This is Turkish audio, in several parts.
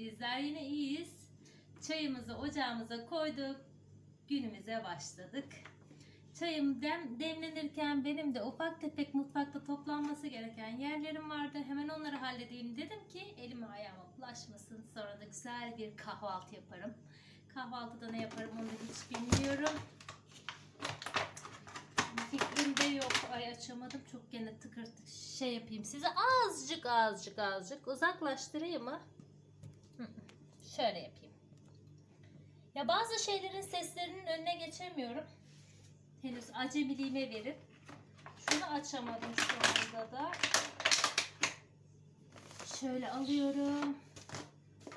Bizler yine iyiyiz. Çayımızı ocağımıza koyduk. Günümüze başladık. Çayım dem, demlenirken benim de ufak tefek mutfakta toplanması gereken yerlerim vardı. Hemen onları halledeyim dedim ki elime ayağıma bulaşmasın. Sonra da güzel bir kahvaltı yaparım. Kahvaltıda ne yaparım onu hiç bilmiyorum. Fikrim de yok. Ay açamadım. Çok gene tıkır tıkır şey yapayım. Size azıcık azıcık azıcık uzaklaştırayım mı? Şöyle yapayım. Ya bazı şeylerin seslerinin önüne geçemiyorum. Henüz acemiliğime verip şunu açamadım şu anda da. Şöyle alıyorum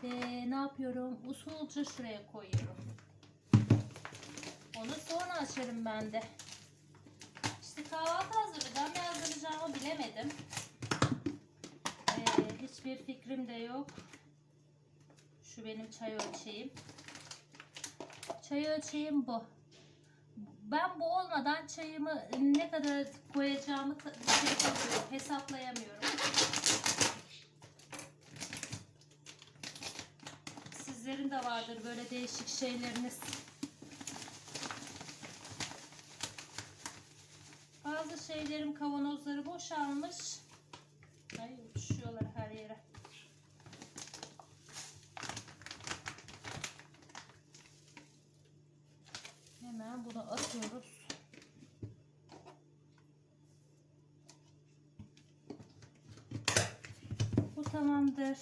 ve ne yapıyorum? Usulca şuraya koyuyorum. Onu sonra açarım ben de. İşte kahvaltı hazırlayacağım. Ne hazırlayacağımı bilemedim. Ee, hiçbir fikrim de yok. Şu benim çay ölçeğim. Çay ölçeğim bu. Ben bu olmadan çayımı ne kadar koyacağımı hesaplayamıyorum. Sizlerin de vardır böyle değişik şeyleriniz. Bazı şeylerin kavanozları boşalmış. Bunu atıyoruz. Bu tamamdır.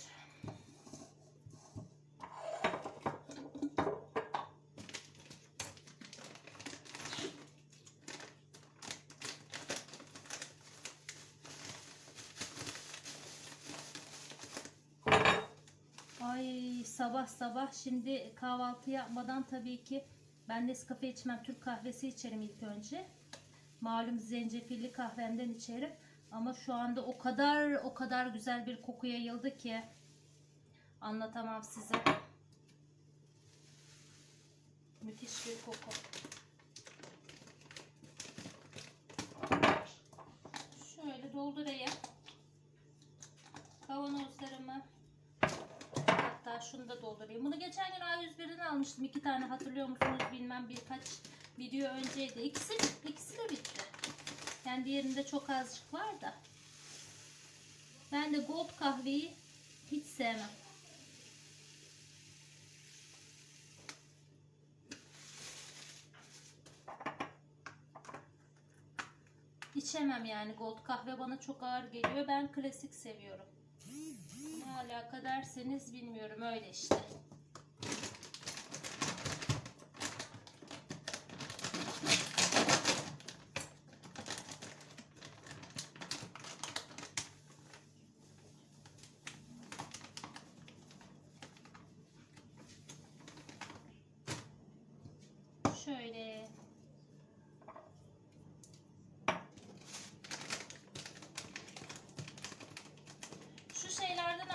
Ay sabah sabah şimdi kahvaltı yapmadan tabii ki ben Nescafe içmem. Türk kahvesi içerim ilk önce. Malum zencefilli kahvemden içerim. Ama şu anda o kadar o kadar güzel bir koku yayıldı ki anlatamam size. Müthiş bir koku. Şöyle doldurayım. Kavanozlarımı şunu da doldurayım. Bunu geçen gün A101'den almıştım. iki tane hatırlıyor musunuz bilmem birkaç video önceydi. İkisi, ikisi de bitti. Yani diğerinde çok azıcık var da. Ben de gold kahveyi hiç sevmem. İçemem yani gold kahve bana çok ağır geliyor. Ben klasik seviyorum. Alaka derseniz bilmiyorum öyle işte. Şöyle Şu şeylerden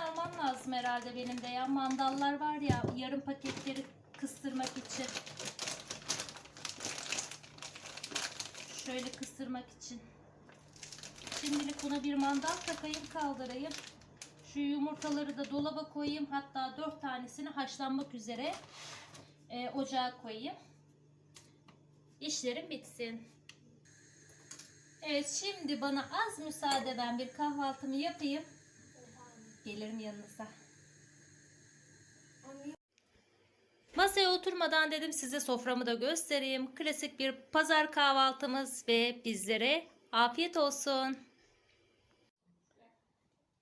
lazım herhalde benim de ya. Mandallar var ya yarım paketleri kıstırmak için. Şöyle kıstırmak için. Şimdilik buna bir mandal takayım kaldırayım. Şu yumurtaları da dolaba koyayım. Hatta dört tanesini haşlanmak üzere e, ocağa koyayım. İşlerim bitsin. Evet şimdi bana az müsaade ben bir kahvaltımı yapayım. Gelirim yanınıza. Masaya oturmadan dedim size soframı da göstereyim. Klasik bir pazar kahvaltımız ve bizlere afiyet olsun.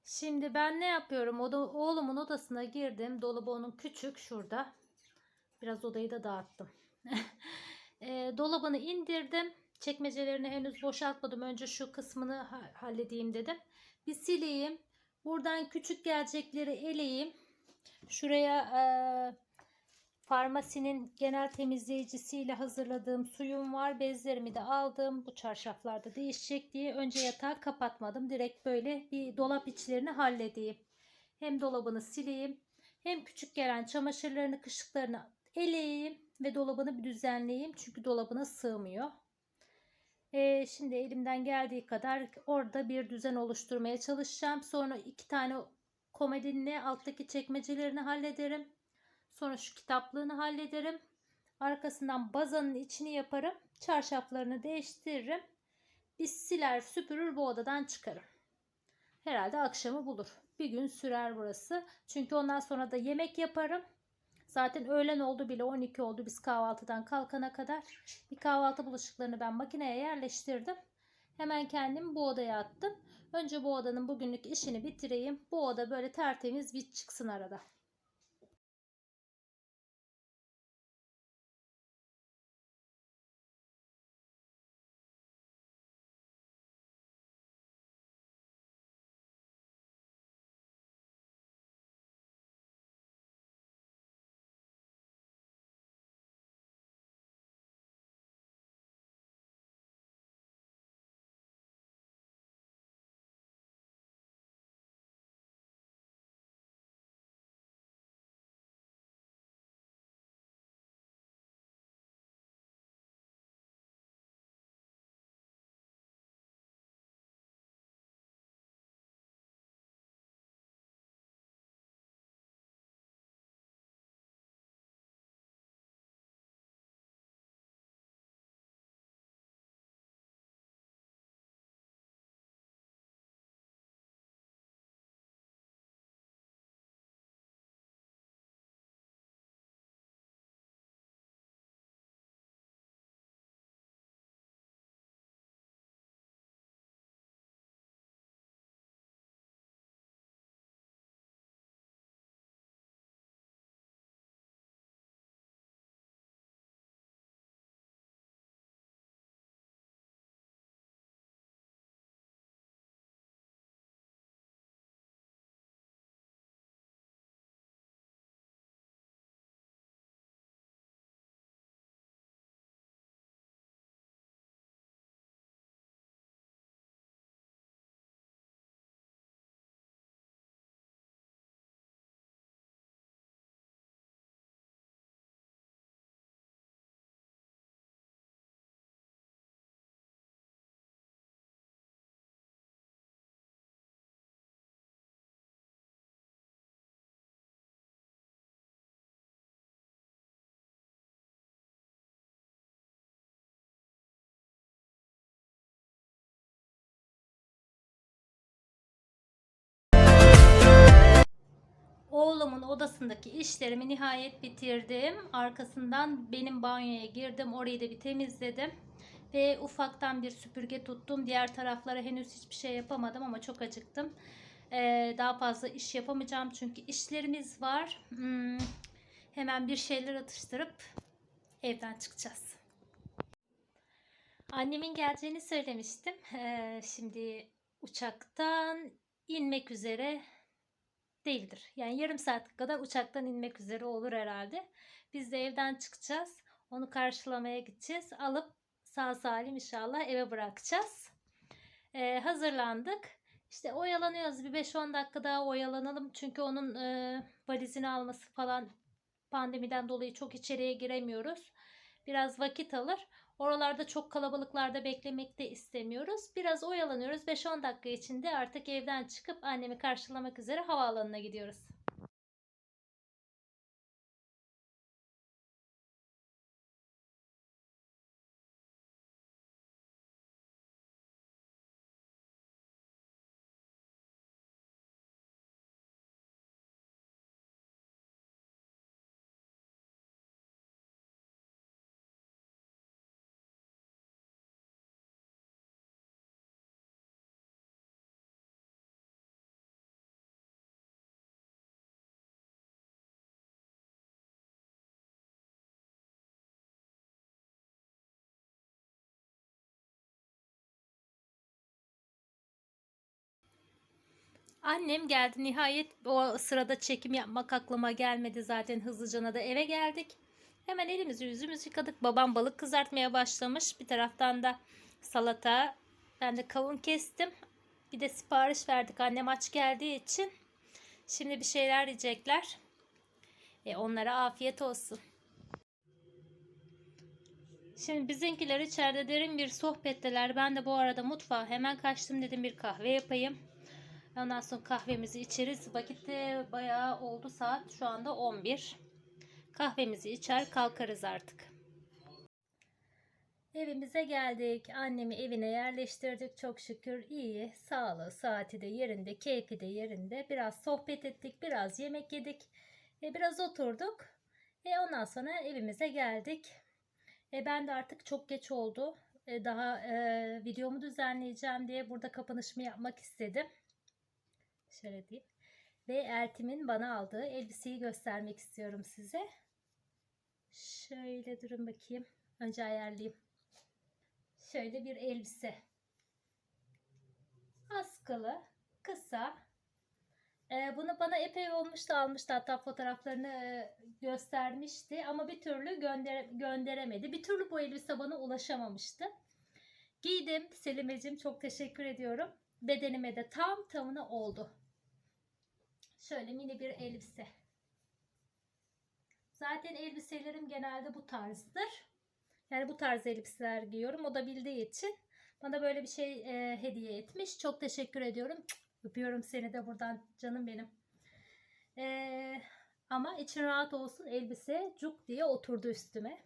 Şimdi ben ne yapıyorum? Oda, oğlumun odasına girdim. Dolabı onun küçük şurada. Biraz odayı da dağıttım. E, dolabını indirdim. Çekmecelerini henüz boşaltmadım. Önce şu kısmını ha- halledeyim dedim. Bir sileyim. Buradan küçük gelecekleri eleyeyim. Şuraya e, farmasinin genel temizleyicisiyle hazırladığım suyum var. Bezlerimi de aldım. Bu çarşaflarda değişecek diye önce yatağı kapatmadım. Direkt böyle bir dolap içlerini halledeyim. Hem dolabını sileyim. Hem küçük gelen çamaşırlarını, kışlıklarını eleyeyim ve dolabını bir düzenleyeyim. Çünkü dolabına sığmıyor. Ee, şimdi elimden geldiği kadar orada bir düzen oluşturmaya çalışacağım. Sonra iki tane komodinini alttaki çekmecelerini hallederim. Sonra şu kitaplığını hallederim. Arkasından bazanın içini yaparım. Çarşaflarını değiştiririm. Bir siler süpürür bu odadan çıkarım. Herhalde akşamı bulur. Bir gün sürer burası. Çünkü ondan sonra da yemek yaparım. Zaten öğlen oldu bile 12 oldu biz kahvaltıdan kalkana kadar. Bir kahvaltı bulaşıklarını ben makineye yerleştirdim. Hemen kendimi bu odaya attım. Önce bu odanın bugünlük işini bitireyim. Bu oda böyle tertemiz bir çıksın arada. Oğlumun odasındaki işlerimi nihayet bitirdim. Arkasından benim banyoya girdim. Orayı da bir temizledim. Ve ufaktan bir süpürge tuttum. Diğer taraflara henüz hiçbir şey yapamadım ama çok acıktım. Ee, daha fazla iş yapamayacağım çünkü işlerimiz var. Hmm, hemen bir şeyler atıştırıp evden çıkacağız. Annemin geleceğini söylemiştim. Ee, şimdi uçaktan inmek üzere değildir. Yani yarım saat kadar uçaktan inmek üzere olur herhalde. Biz de evden çıkacağız. Onu karşılamaya gideceğiz. Alıp sağ salim inşallah eve bırakacağız. Ee, hazırlandık. İşte oyalanıyoruz. Bir 5-10 dakika daha oyalanalım. Çünkü onun e, valizini alması falan pandemiden dolayı çok içeriye giremiyoruz. Biraz vakit alır. Oralarda çok kalabalıklarda beklemek de istemiyoruz. Biraz oyalanıyoruz. 5-10 dakika içinde artık evden çıkıp annemi karşılamak üzere havaalanına gidiyoruz. Annem geldi nihayet o sırada çekim yapmak aklıma gelmedi zaten hızlıcana da eve geldik. Hemen elimizi yüzümüzü yıkadık. Babam balık kızartmaya başlamış. Bir taraftan da salata. Ben de kavun kestim. Bir de sipariş verdik annem aç geldiği için. Şimdi bir şeyler yiyecekler. E onlara afiyet olsun. Şimdi bizimkiler içeride derin bir sohbetteler. Ben de bu arada mutfağa hemen kaçtım dedim bir kahve yapayım. Ondan sonra kahvemizi içeriz. Vakit de bayağı oldu saat. Şu anda 11. Kahvemizi içer kalkarız artık. Evimize geldik. Annemi evine yerleştirdik. Çok şükür iyi. Sağlığı, saati de yerinde, keyfi de yerinde. Biraz sohbet ettik, biraz yemek yedik. E, biraz oturduk. E, ondan sonra evimize geldik. E, ben de artık çok geç oldu. E, daha e, videomu düzenleyeceğim diye burada kapanışımı yapmak istedim. Şöyle diyeyim. Ve Eltim'in bana aldığı elbiseyi göstermek istiyorum size. Şöyle durun bakayım. Önce ayarlayayım. Şöyle bir elbise. Askılı, kısa. Ee, bunu bana epey olmuştu almıştı hatta fotoğraflarını e, göstermişti ama bir türlü gönder gönderemedi. Bir türlü bu elbise bana ulaşamamıştı. Giydim Selimeciğim çok teşekkür ediyorum. Bedenime de tam tamına oldu. Şöyle mini bir elbise. Zaten elbiselerim genelde bu tarzdır. Yani bu tarz elbiseler giyiyorum. O da bildiği için bana böyle bir şey e, hediye etmiş. Çok teşekkür ediyorum. Öpüyorum seni de buradan canım benim. E, ama için rahat olsun elbise cuk diye oturdu üstüme.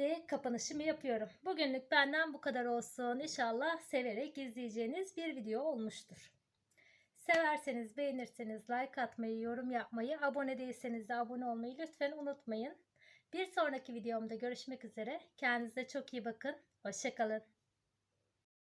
Ve kapanışımı yapıyorum. Bugünlük benden bu kadar olsun. İnşallah severek izleyeceğiniz bir video olmuştur. Severseniz, beğenirseniz like atmayı, yorum yapmayı, abone değilseniz de abone olmayı lütfen unutmayın. Bir sonraki videomda görüşmek üzere. Kendinize çok iyi bakın. Hoşçakalın.